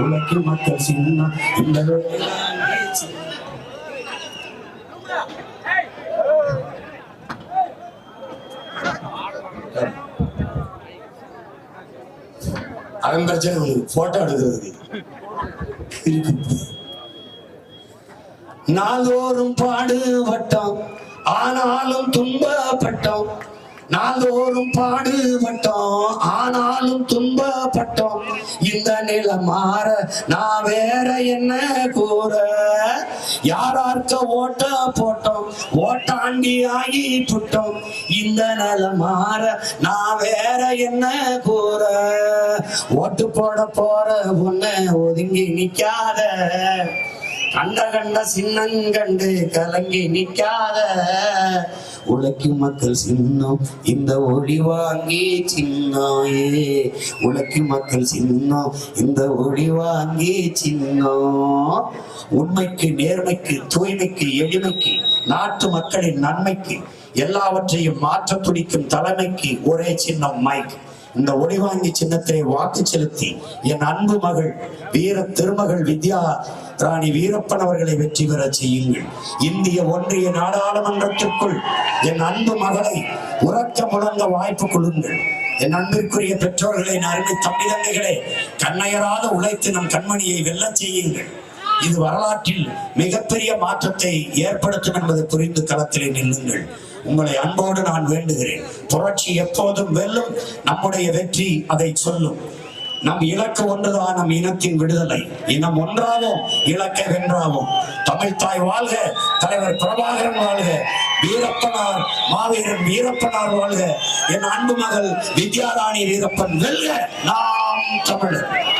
உனக்கு மக்கள் சின்ன இந்த அவன் பிரச்சனை போட்டோ எடுக்கிறதுக்கு. நாள்தோறும் பாடுபட்டோம். ஆனாலும் துன்பப்பட்டோம். நாள்தோறும் பாடுபட்டோம். ஆனாலும் துன்பப்பட்டோம். இந்த மாற நான் வேற என்ன கூற? யாரார்க்க ஓட்ட போட்டோம்? ஓட்டாண்டி ஆகி புட்டோம். இந்த நிலை மாற நான் வேற என்ன கூற? ஓட்டு போட போற பொண்ணு ஒதுங்கி நிக்காத. கண்ட கண்ட சின்னங்கண்டு கலங்கி நிற்காத. உழைக்கும் மக்கள் சின்னம் இந்த ஒளி வாங்கி சின்னாயே. உழைக்கும் மக்கள் சின்னம் இந்த ஒளி வாங்கி சின்னம். உண்மைக்கு நேர்மைக்கு தூய்மைக்கு எளிமைக்கு நாட்டு மக்களின் நன்மைக்கு எல்லாவற்றையும் மாற்ற துடிக்கும் தலைமைக்கு ஒரே சின்னம் மைக். இந்த ஒளிவாங்கி சின்னத்திலே வாக்கு செலுத்தி என் அன்பு மகள் வீர திருமகள் வித்யா ராணி வீரப்பன் அவர்களை வெற்றி பெற செய்யுங்கள். இந்திய ஒன்றிய நாடாளுமன்றத்திற்குள் என் அன்பு மகளை உறக்க முழங்க வாய்ப்பு கொள்ளுங்கள் என் அன்பிற்குரிய பெற்றோர்களை என் அருமை தம்பிதங்கைகளே கண்ணையராத உழைத்து நம் கண்மணியை வெல்லச் செய்யுங்கள். இது வரலாற்றில் மிகப்பெரிய மாற்றத்தை ஏற்படுத்தும் என்பதை புரிந்து களத்திலே நில்லுங்கள். உங்களை அன்போடு நான் வேண்டுகிறேன். புரட்சி எப்போதும் வெல்லும் நம்முடைய வெற்றி அதை சொல்லும். நம் இலக்கு ஒன்றுதான் நம் இனத்தின் விடுதலை. இனம் ஒன்றாகும் இலக்க வென்றாகும். தமிழ் தாய் வாழ்க தலைவர் பிரபாகரன் வாழ்க வீரப்பனார் மாவீரன் வீரப்பனார் வாழ்க. என் அன்பு மகள் வித்யாராணி வீரப்பன் வெல்க. நாம் தமிழர்.